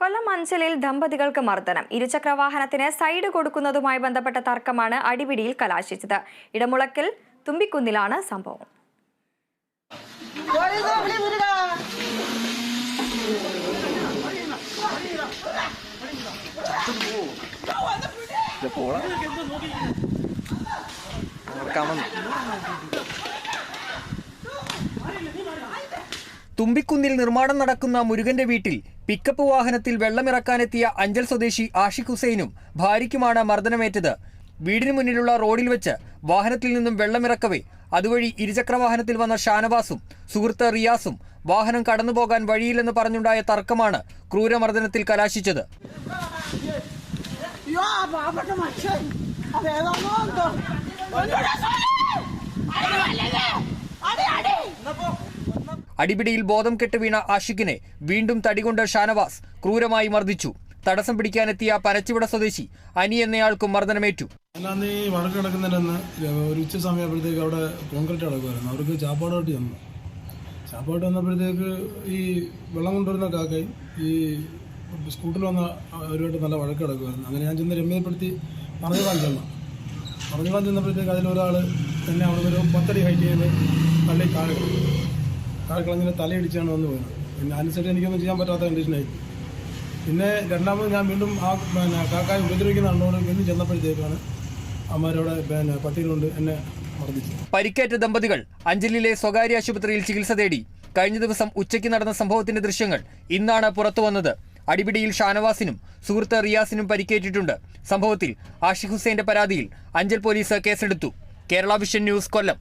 കൊല്ലം അഞ്ചലിൽ ദമ്പതികൾക്ക് മർദ്ദനം ഇരുചക്ര വാഹനത്തിന് സൈഡ് കൊടുക്കുന്നതുമായി ബന്ധപ്പെട്ട തർക്കമാണ് അടിപിടിയിൽ കലാശിച്ചത് ഇടമുളക്കിൽ തുമ്പിക്കുന്നിലാണ് സംഭവം? തുമ്പിക്കുന്നിൽ നിർമ്മാണം നടക്കുന്ന മുരുകന്റെ വീട്ടിൽ പിക്കപ്പ് വാഹനത്തിൽ വെള്ളമിറക്കാനെത്തിയ അഞ്ചൽ സ്വദേശി ആഷിഖ് ഹുസൈനും ഭാര്യയ്ക്കുമാണ് മർദ്ദനമേറ്റത്. വീടിന് മുന്നിലുള്ള റോഡിൽ വെച്ച് വാഹനത്തിൽ നിന്നും വെള്ളമിറക്കവേ അതുവഴി ഇരുചക്ര വാഹനത്തിൽ വന്ന ഷാനവാസും സുഹൃത്ത് റിയാസും വാഹനം കടന്നുപോകാൻ വഴിയില്ലെന്ന് പറഞ്ഞുണ്ടായ തർക്കമാണ് ക്രൂരമർദ്ദനത്തിൽ കലാശിച്ചത്. അടിപിടിയിൽ ബോധം കെട്ട് വീണ ആഷിഖിനെ വീണ്ടും തടികൊണ്ട് ഷാനവാസ് ക്രൂരമായി മർദ്ദിച്ചു. തടസ്സം പിടിക്കാനെത്തിയ പനച്ചിവിട സ്വദേശി അനി എന്നയാൾക്കും മർദ്ദനമേറ്റു. അല്ലാന്ന് ഈ വഴക്ക് ഒരു ഉച്ച സമയപ്പോഴത്തേക്ക് അവിടെ കോൺക്രീറ്റ് കിടക്കുമായിരുന്നു അവർക്ക് ചാപ്പാട് കെട്ടി വന്നു. ചാപ്പാട് വന്നപ്പോഴത്തേക്ക് ഈ വെള്ളം കൊണ്ടുവരുന്ന കാക്കയും ഈ സ്കൂട്ടറിൽ വന്ന അവരുമായിട്ട് നല്ല വഴക്ക് കിടക്കുമായിരുന്നു അങ്ങനെ ഞാൻ ചെന്ന് രമ്യപ്പെടുത്തി പറഞ്ഞു കാണിച്ചു പറഞ്ഞു കാണിച്ചപ്പോഴത്തേക്ക് അതിലൊരാൾ തന്നെ അവിടെ ഒരു പത്തടി ഹൈറ്റ് ചെയ്ത് തള്ളി താഴെ. താഴെ കളഞ്ഞിട്ട് തലയിടിച്ചാണ് വന്ന് പോയത്. പിന്നെ അനുസരിച്ച് എനിക്കൊന്നും ചെയ്യാൻ പറ്റാത്ത കണ്ടീഷനായി പിന്നെ രണ്ടാമത് ഞാൻ വീണ്ടും ആ പിന്നെ കാക്കായ ഉപദ്രവിക്കുന്ന അണ്ണോട് വീണ്ടും ചെന്നപ്പോഴത്തേക്കാണ് അമ്മമാരോടെ പിന്നെ പട്ടികളുണ്ട് എന്നെ പരിക്കേറ്റ ദമ്പതികൾ അഞ്ചലിലെ സ്വകാര്യ ആശുപത്രിയിൽ ചികിത്സ തേടി കഴിഞ്ഞ ദിവസം ഉച്ചയ്ക്ക് നടന്ന സംഭവത്തിന്റെ ദൃശ്യങ്ങൾ ഇന്നാണ് പുറത്തു വന്നത്. അടിപിടിയിൽ ഷാനവാസിനും സുഹൃത്ത് റിയാസിനും പരിക്കേറ്റിട്ടുണ്ട്. സംഭവത്തിൽ ആഷിഖ് ഹുസൈന്റെ പരാതിയിൽ അഞ്ചൽ പോലീസ് കേസെടുത്തു. Kerala vision news Kollam.